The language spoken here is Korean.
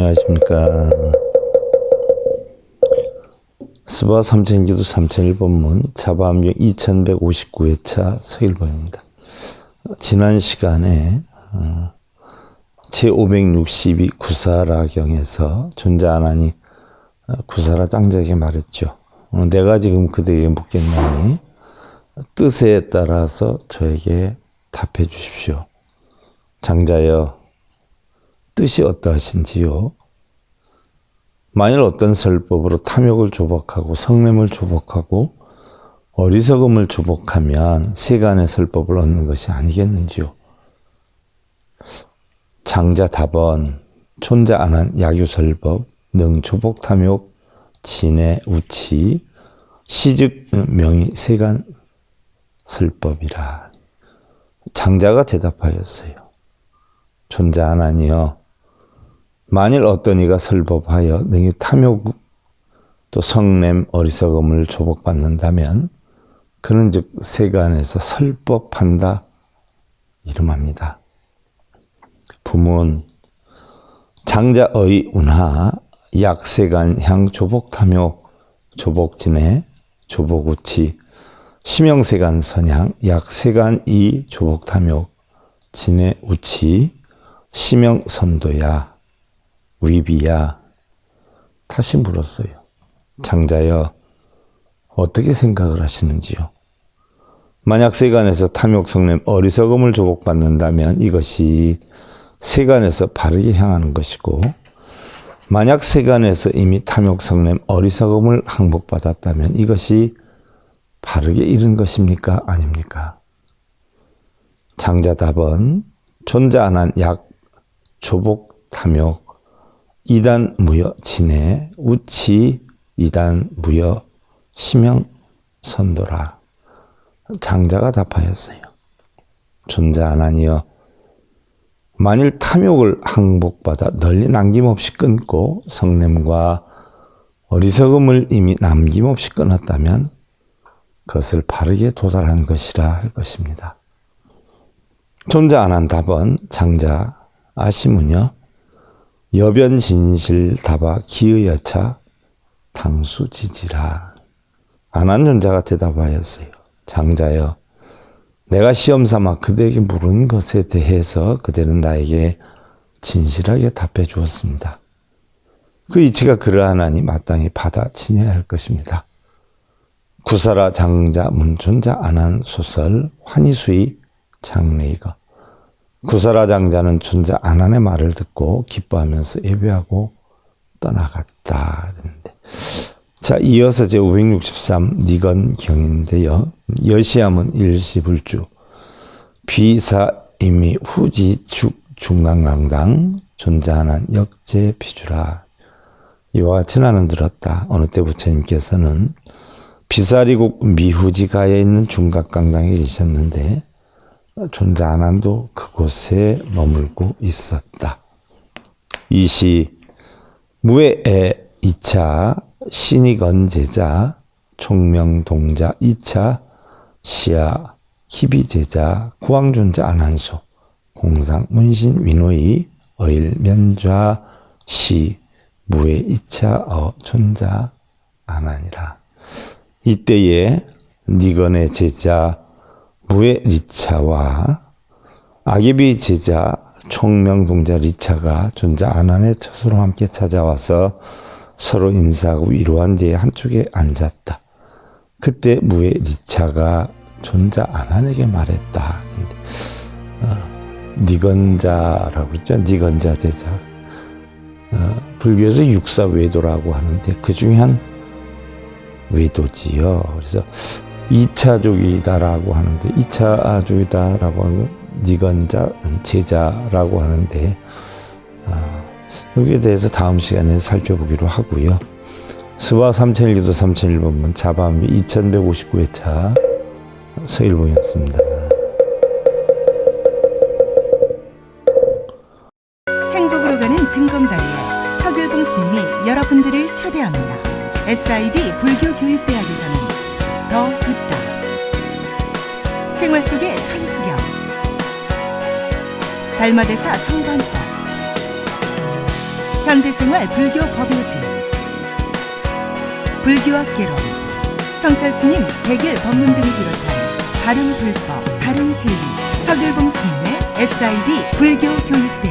안녕하십니까. 스바 삼천기도 삼천일본문 자바암역 2159회차 서일보입니다. 지난 시간에 어, 제562 구사라경에서 존재하나니 어, 구사라 장자에게 말했죠. 어, 내가 지금 그대에게 묻겠나니 뜻에 따라서 저에게 답해 주십시오. 장자여 뜻이 어떠하신지요? 만일 어떤 설법으로 탐욕을 조복하고 성냄을 조복하고 어리석음을 조복하면 세간의 설법을 얻는 것이 아니겠는지요? 장자 답은 존재 안한 야규설법, 능 조복 탐욕, 진해 우치, 시즉 명의 세간 설법이라. 장자가 대답하였어요. 존재 하나니여 만일 어떤 이가 설법하여 능히 탐욕 또 성냄 어리석음을 조복받는다면 그는 즉 세간에서 설법한다 이름합니다. 부문 장자의 운하 약세간 향 조복 탐욕 조복진해 조복우치 심영세간 선향 약세간 이 조복 탐욕 진해 우치 심영 선도야 위비야 다시 물었어요. 장자여 어떻게 생각을 하시는지요? 만약 세간에서 탐욕 성냄 어리석음을 조복받는다면 이것이 세간에서 바르게 향하는 것이고 만약 세간에서 이미 탐욕 성냄 어리석음을 항복받았다면 이것이 바르게 이른 것입니까 아닙니까? 장자 답은 존재 안한 약 조복 탐욕 이단 무여 진해 우치 이단 무여 심형 선도라 장자가 답하였어요. 존재 하나니여 만일 탐욕을 항복받아 널리 남김없이 끊고 성냄과 어리석음을 이미 남김없이 끊었다면 그것을 바르게 도달한 것이라 할 것입니다. 존재 안한 답은 장자 아시무녀 여변 진실 답아 기의 여차 당수지지라 안한 존자가 대답하였어요. 장자여 내가 시험 삼아 그대에게 물은 것에 대해서 그대는 나에게 진실하게 답해 주었습니다. 그 이치가 그러하나니 마땅히 받아 지내야 할 것입니다. 구사라 장자 문존자 안한 소설 환희수의 장래이거 구사라 장자는 존자 안한의 말을 듣고 기뻐하면서 예배하고 떠나갔다. 그랬는데. 자, 이어서 제 563 니건 경인데요. 여시함은 일시불주, 비사임이 후지 죽 중강강당, 존자하난 역제 피주라. 이와 같이 나는 들었다. 어느 때 부처님께서는 비사리국 미후지가에 있는 중각강당에 계셨는데, 존자 하나도 그곳에 머물고 있었다. 이 시 무에에 2차 신이건 제자 총명동자 2차 시야 희비 제자 구왕존자 안한소 공상 문신 위노이 어일 면좌 시 무에 2차 어 존자 안하니라 이때에 니건의 제자 무의 리차와 아기비 제자 총명동자 리차가 존자 아난의 처소로 함께 찾아와서 서로 인사하고 위로한 뒤에 한쪽에 앉았다. 그때 무의 리차가 존자 아난에게 말했다. 어, 니건자라고 그랬죠. 니건자 제자. 어, 불교에서 육사 외도라고 하는데 그 중에 한 외도지요. 그래서 2차족이다라고 하는데 2차족이다라고 하는 니건자 제자라고 하는데 아, 여기에 대해서 다음 시간에 살펴보기로 하고요. 스바 3001기도 3001번문 자밤 2159회차 서일봉이었습니다. 행복으로 가는 징검다리에 서글봉 스님이 여러분들을 초대합니다. SIB 불교교육대학에서는 더 듣다. 생활 속의 천수경. 달마대사 성관법. 현대생활 불교 법요지 불교학개론. 성철 스님 백일 법문 등을 비롯한 다른 불법, 다른 진리. 서길봉 스님의 SIB 불교 교육대학